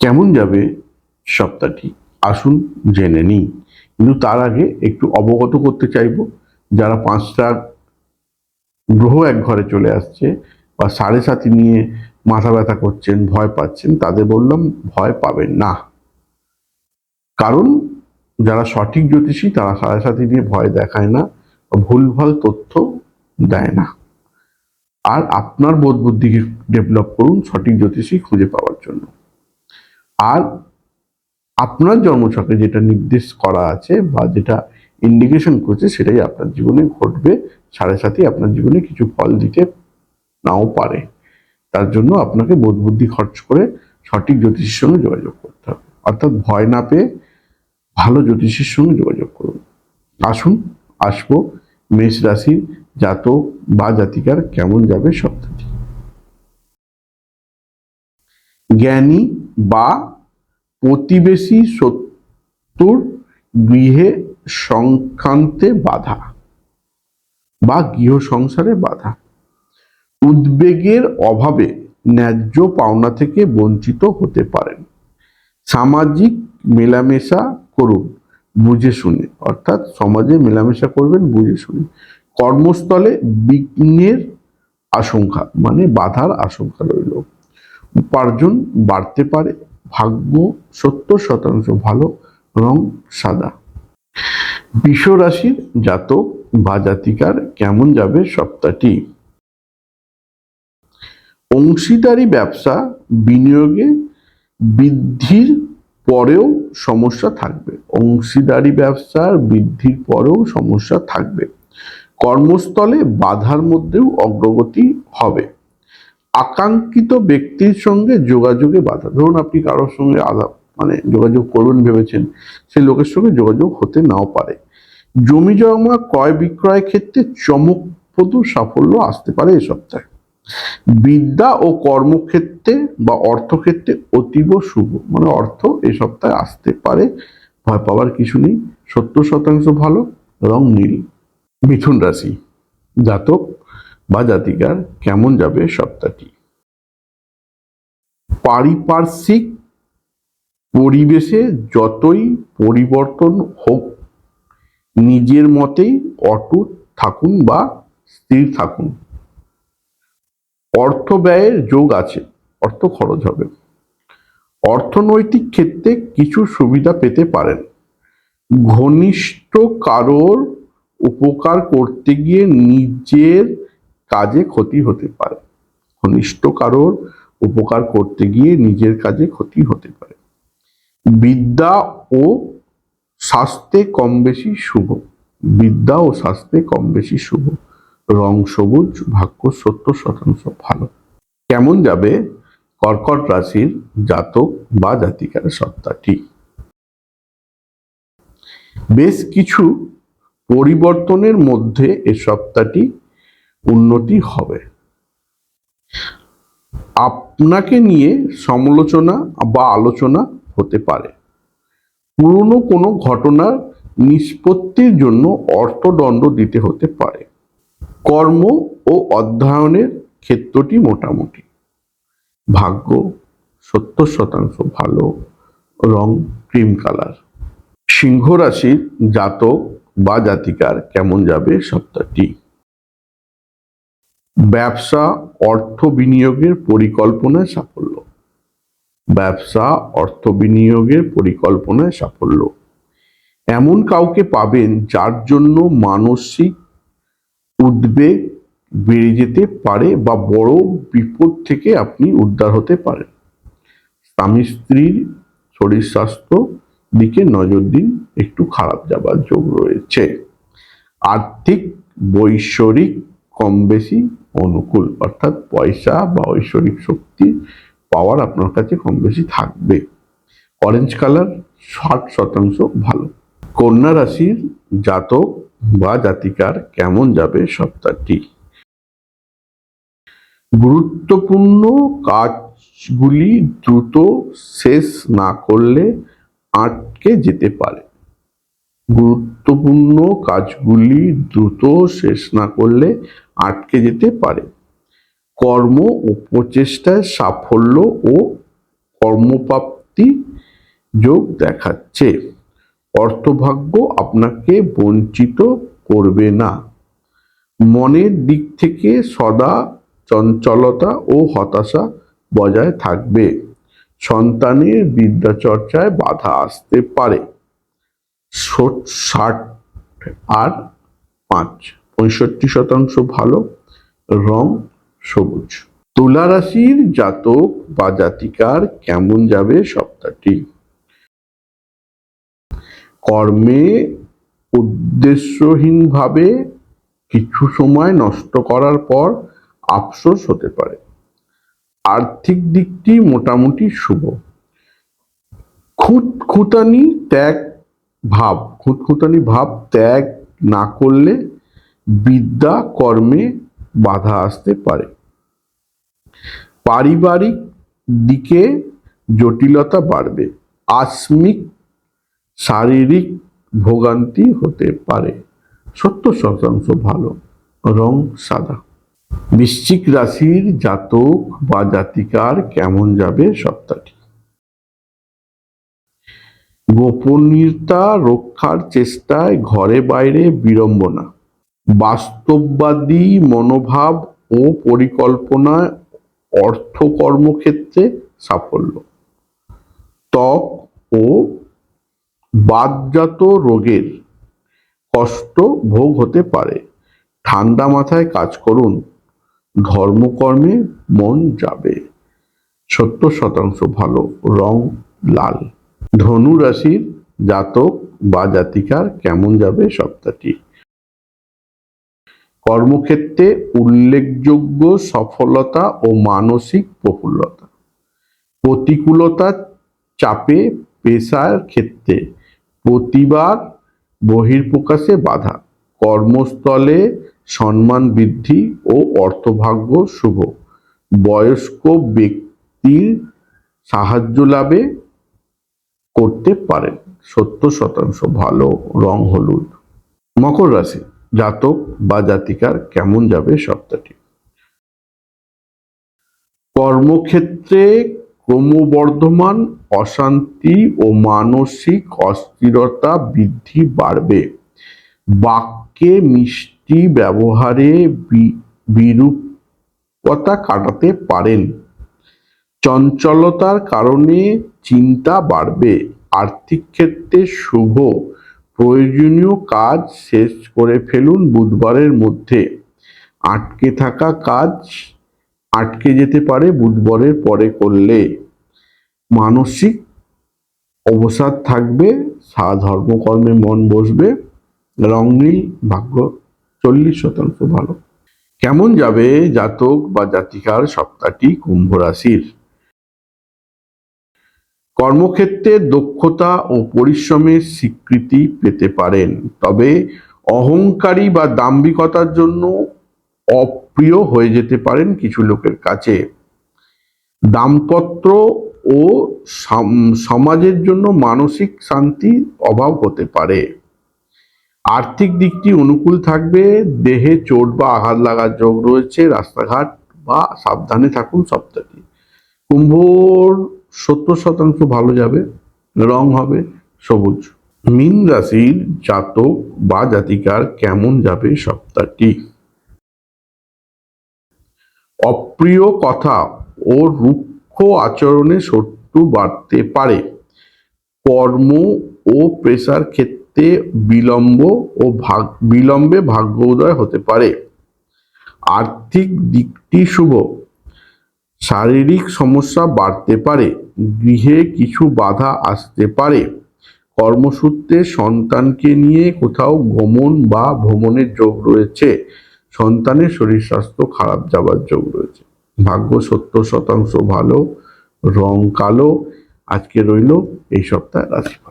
কেমন যাবে সপ্তাহটি? আসুন জেনে নিই। কিন্তু তার আগে একটু অবগত করতে চাইব, যারা পাঁচটা গ্রহ এক ঘরে চলে আসছে বা সাড়ে সাথী নিয়ে মাথা ব্যথা করছেন, ভয় পাচ্ছেন, তাদের বললাম, ভয় পাবেন না। কারণ যারা সঠিক জ্যোতিষী, তারা সাড়ে সাথী নিয়ে ভয় দেখায় না ভুলভাল তথ্য দেয় না। আর আপনার বোধ বুদ্ধিকে ডেভেলপ করুন সঠিক জ্যোতিষী খুঁজে পাওয়ার জন্য। আর আপনার জন্মছকে যেটা নির্দেশ করা আছে বা যেটা ইন্ডিকেশন করছে সেটাই আপনার জীবনে ঘটবে। সাড়ে সাথে আপনার জীবনে কিছু ফল দিতে নাও পারে। তার জন্য আপনাকে বোধ বুদ্ধি খরচ করে সঠিক জ্যোতিষীর সঙ্গে যোগাযোগ করতে হবে। অর্থাৎ ভয় না পেয়ে ভালো জ্যোতিষীর সঙ্গে যোগাযোগ করুন। আসুন, আসব, মেষ রাশির জাতক বা জাতিকার কেমন যাবে সপ্তাহটি জ্ঞানী বা প্রতিবেশী শত্রুর গৃহে সংক্রান্তে বাধা বা গৃহ সংসারে বাধা। উদ্বেগের অভাবে ন্যায্য পাওনা থেকে বঞ্চিত হতে পারেন। সামাজিক মেলামেশা করুন, বুঝে শুনে। অর্থাৎ সমাজে মেলামেশা করবেন, বুঝে শুনে। কর্মস্থলে বিঘ্নের আশঙ্কা মানে বাধার আশঙ্কা রইল। উপার্জন বাড়তে পারে। ভাগ্য সত্তর শতাংশ ভালো, রং সাদা। বিষ রাশির জাতক বা জাতিকার কেমন যাবে সপ্তাহটি? অংশীদারি ব্যবসা বিনিয়োগে বৃদ্ধির পরেও সমস্যা থাকবে। অংশীদারি ব্যবসার বৃদ্ধির পরেও সমস্যা থাকবে। কর্মস্থলে বাধার মধ্যেও অগ্রগতি হবে। আকাঙ্ক্ষিত ব্যক্তির সঙ্গে যোগাযোগে বাধা। ধরুন আপনি কারোর সঙ্গে আধা মানে যোগাযোগ করবেন ভেবেছেন, সেই লোকের সঙ্গে যোগাযোগ হতে নাও পারে। জমি জমা, ক্রয় বিক্রয় ক্ষেত্রে চমকপ্রদ সাফল্য আসতে পারে এ সপ্তাহে। বিদ্যা ও কর্মক্ষেত্রে বা অর্থক্ষেত্রে অতীব শুভ। মানে অর্থ এ সপ্তাহে আসতে পারে। ভয় পাওয়ার কিছু নেই। সত্তর শতাংশ ভালো, রং নীল। মিথুন রাশি। জাতক বা জাতিকার কেমন যাবে সপ্তাহটি পারিপার্শ্বিক পরিবেশে যতই পরিবর্তন হোক, নিজের মতেই অটুট থাকুন বা স্থির থাকুন। অর্থ ব্যয়ের যোগ আছে, অর্থ খরচ হবে। অর্থনৈতিক ক্ষেত্রে কিছু সুবিধা পেতে পারেন। ঘনিষ্ঠ কারোর উপকার করতে গিয়ে নিজের কাজে ক্ষতি হতে পারে। ঘনিষ্ঠ কারোর উপকার করতে গিয়ে নিজের কাজে ক্ষতি হতে পারে। বিদ্যা ও স্বাস্থ্যে কম বেশি শুভ। বিদ্যা ও স্বাস্থ্যে কম বেশি শুভ। রং সবুজ, ভাগ্য সত্তর শতাংশ ভালো। কেমন যাবে? কর্কট রাশির জাতক বা জাতিকার সপ্তাহটি বেশ কিছু পরিবর্তনের মধ্যে এ সপ্তাহটি উন্নতি হবে। আপনাকে নিয়ে সমালোচনা বা আলোচনা হতে পারে। পুরনো কোনো ঘটনার নিষ্পত্তির জন্য অর্থদণ্ড দিতে হতে পারে। কর্ম ও অধ্যয়নের ক্ষেত্রটি মোটামুটি। ভাগ্য সত্তর শতাংশ ভালো, রং ক্রিম কালার। সিংহ রাশির জাতক বা জাতিকার কেমন যাবে সপ্তাহটি? ব্যবসা অর্থ বিনিয়োগের পরিকল্পনায় সাফল্য। ব্যবসা অর্থ বিনিয়োগের পরিকল্পনায় সাফল্য। এমন কাউকে পাবেন যার জন্য মানসিক উদ্বেগ বেড়ে যেতে পারে বা বড় বিপদ থেকে আপনি উদ্ধার হতে পারেন। স্বামী স্ত্রীর শরীর স্বাস্থ্য দিকে নজর দিন, একটু খারাপ যাবার যোগ রয়েছে। আর্থিক বৈশ্বরিক কম বেশি অনুকূল, অর্থাৎ পয়সা বা ঐশ্বরিক শক্তি পাওয়ার আপনার কাছে কম বেশি থাকবে। অরেঞ্জ কালার ষাট শতাংশ ভালো। কন্যা রাশির জাতক বা জাতিকার কেমন যাবে সপ্তাহটি? গুরুত্বপূর্ণ কাজগুলি দ্রুত শেষ না করলে আটকে যেতে পারে। গুরুত্বপূর্ণ কাজগুলি দ্রুত শেষ না করলে আটকে যেতে পারে। কর্ম ও প্রচেষ্টায় সাফল্য ও কর্মপ্রাপ্তি যোগ দেখাচ্ছে। অর্থভাগ্য আপনাকে বঞ্চিত করবে না। মনের দিক থেকে সদা চঞ্চলতা ও হতাশা বজায় থাকবে। সন্তানের বিদ্যাচর্চায় বাধা আসতে পারে। ষাট আর পাঁচ। পঁয়ষট্টি শতাংশ ভালো, রং সবুজ। তুলা রাশির জাতক বা জাতিকার কেমন যাবে সপ্তাহটি? কর্মে উদ্দেশ্যহীনভাবে কিছু সময় নষ্ট করার পর আফসোস হতে পারে। আর্থিক দিকটি মোটামুটি শুভ। খুঁতখুতানি ত্যাগ ভাব, খুঁতখুতানি ভাব ত্যাগ না করলে বিদ্যা কর্মে বাধা আসতে পারে। পারিবারিক দিকে জটিলতা বাড়বে আসমিক শারীরিক ভোগান্তি হতে পারে। সত্তর শতাংশ ভালো, রং সাদা। বৃশ্চিক রাশির জাতক বা জাতিকার কেমন যাবে সপ্তাহটি? গোপনীয়তা রক্ষার চেষ্টায় ঘরে বাইরে বিড়ম্বনা। বাস্তববাদী মনোভাব ও পরিকল্পনায় অর্থ কর্মক্ষেত্রে সাফল্য। ত্বক ও বাদজাত রোগের কষ্ট ভোগ হতে পারে। ঠান্ডা মাথায় কাজ করুন। ধর্মকর্মে মন যাবে। সত্তর শতাংশ ভালো, রং লাল। ধনু রাশির জাতক বা জাতিকার কেমন যাবে সপ্তাহটি? কর্মক্ষেত্রে উল্লেখযোগ্য সফলতা ও মানসিক প্রফুল্লতা। প্রতিকূলতা চাপে পেশার ক্ষেত্রে প্রতিবার বহির্প্রকাশে বাধা। কর্মস্থলে সম্মান বৃদ্ধি ও অর্থভাগ্য শুভ। বয়স্ক ব্যক্তির সাহায্য লাভে করতে পারেন। সত্তর শতাংশ ভালো, রং হলুদ। মকর রাশি। জাতক বা জাতিকার কেমন যাবে সপ্তাহটি কর্মক্ষেত্রে ক্রমবর্ধমান অশান্তি ও মানসিক অস্থিরতা বৃদ্ধি বাড়বে। বাক্যে মিষ্টি ব্যবহারে বিরূপতা কাটাতে পারেন। চঞ্চলতার কারণে চিন্তা বাড়বে। আর্থিক ক্ষেত্রে শুভ প্রয়োজনীয় কাজ শেষ করে ফেলুন বুধবারের মধ্যে। আটকে থাকা কাজ আটকে যেতে পারে বুধবারের পরে করলে। মানসিক অবসাদ থাকবে সা ধর্মকর্মে মন বসবে, রং নীল, ভাগ্য চল্লিশ শতাংশ ভালো। কেমন যাবে জাতক বা জাতিকার সপ্তাহটি কুম্ভ রাশির? কর্মক্ষেত্রে দক্ষতা ও পরিশ্রমের স্বীকৃতি পেতে পারেন। তবে অহংকারী বা দাম্ভিকতার জন্য অপ্রিয় হয়ে যেতে পারেন কিছু লোকের কাছে। দাম্পত্য ও সাম- সমাজের জন্য মানসিক শান্তি অভাব হতে পারে। আর্থিক দিকটি অনুকূল থাকবে, দেহে চোট বা আঘাত লাগার যোগ রয়েছে, রাস্তাঘাট বা সাবধানে থাকুন সপ্তাহটি। কুম্ভর সত্তর শতাংশ ভালো যাবে, রং হবে সবুজ। মীন রাশির জাতক বা জাতিকার কেমন যাবে সপ্তাহটি? অপ্রিয় কথা ও রুক্ষ আচরণে শত্রু বাড়তে পারে। কর্ম ও পেশার ক্ষেত্রে বিলম্ব ও ভাগ, বিলম্বে ভাগ্য উদয় হতে পারে। আর্থিক দিকটি শুভ। শারীরিক সমস্যা বাড়তে পারে, গৃহে কিছু বাধা আসতে পারে। কর্মসূত্রে সন্তানকে নিয়ে কোথাও গমন বা ভ্রমণের যোগ রয়েছে। সন্তানের শরীর স্বাস্থ্য খারাপ যাবার যোগ রয়েছে। ভাগ্য সত্তর শতাংশ ভালো, রং কালো। আজকে রইল এই সপ্তাহে রাশিফল।